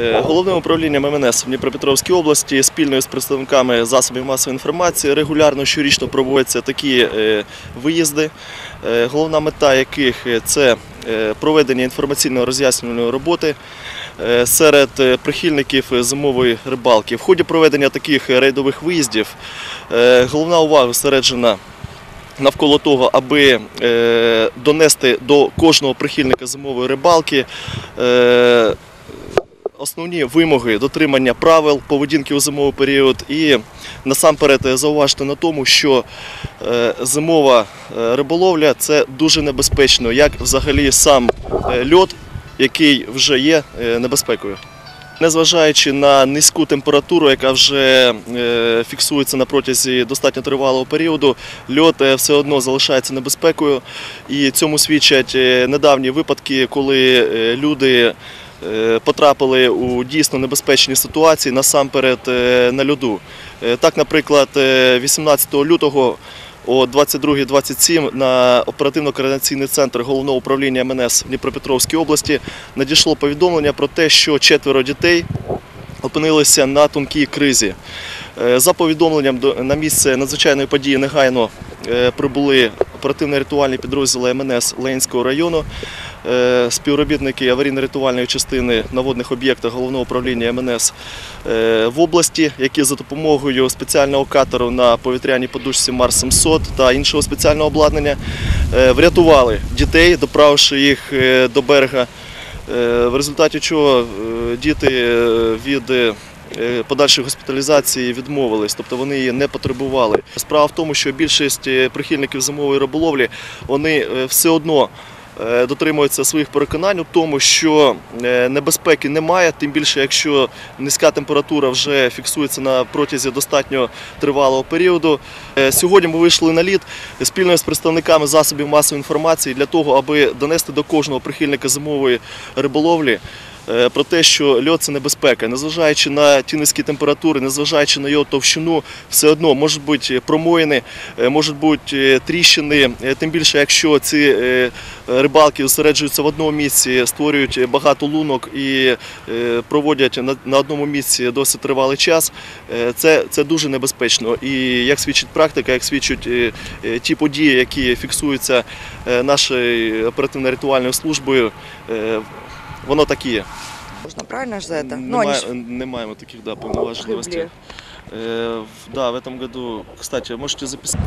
Е, Головним управлінням МНС в Дніпропетровській області спільно з представниками засобів масової інформації регулярно щорічно проводяться такі е, виїзди, е, головна мета яких це проведення інформаційно-роз'яснювальної роботи серед прихильників зимової рибалки. В ході проведення таких рейдових виїздів головна увага зосереджена навколо того, аби донести до кожного прихильника зимової рибалки основні вимоги дотримання правил поведінки у зимовий період і насамперед е, зауважити на тому, що е, зимова е, риболовля це дуже небезпечно, як взагалі сам льод, який вже є небезпекою. Незважаючи на низьку температуру, яка вже фіксується на протязі достатньо тривалого періоду, льод е, все одно залишається небезпекою. І цьому свідчать недавні випадки, коли люди потрапили у дійсно небезпечні ситуації насамперед е, на льоду. Е, Так, наприклад, е, 18 лютого о 22.27 на оперативно-координаційний центр головного управління МНС в Дніпропетровській області надійшло повідомлення про те, що четверо дітей опинилися на тонкій кризі. Е, За повідомленням до- на місце надзвичайної події негайно е, прибули оперативно-рятувальні підрозділи МНС Ленінського району, е, співробітники аварійно-рятувальної частини на водних об'єктах головного управління МНС е, в області, які за допомогою спеціального катеру на повітряній подушці Марс 700 та іншого спеціального обладнання е, врятували дітей, доправивши їх е, до берега. Е, В результаті чого е, діти е, від е, подальшої госпіталізації відмовились, тобто вони її не потребували. Справа в тому, що більшість е, прихильників зимової риболовлі вони е, все одно е, дотримуються своїх переконань у тому, що е, небезпеки немає, тим більше, якщо низька температура вже фіксується на протязі достатньо тривалого періоду. Е, Сьогодні ми вийшли на лід спільно з представниками засобів масової інформації для того, аби донести до кожного прихильника зимової риболовлі. Е, Про те, що льод це небезпека, незважаючи на ті низькі температури, незважаючи на його товщину, все одно можуть бути промоїни, е, можуть бути е, тріщини. Тим більше, якщо ці рибалки зосереджуються в одному місці, створюють багато лунок і проводять на- одному місці досить тривалий час, це, це дуже небезпечно. І як свідчить практика, як свідчать ті події, які фіксуються нашою оперативно-рятувальною службою, воно так і є. Можно, правильно же за это? Ну, Немає, они ж не маємо таких да, повноважень. Ошибли. Э, в- да, в этом году, кстати, можете записать.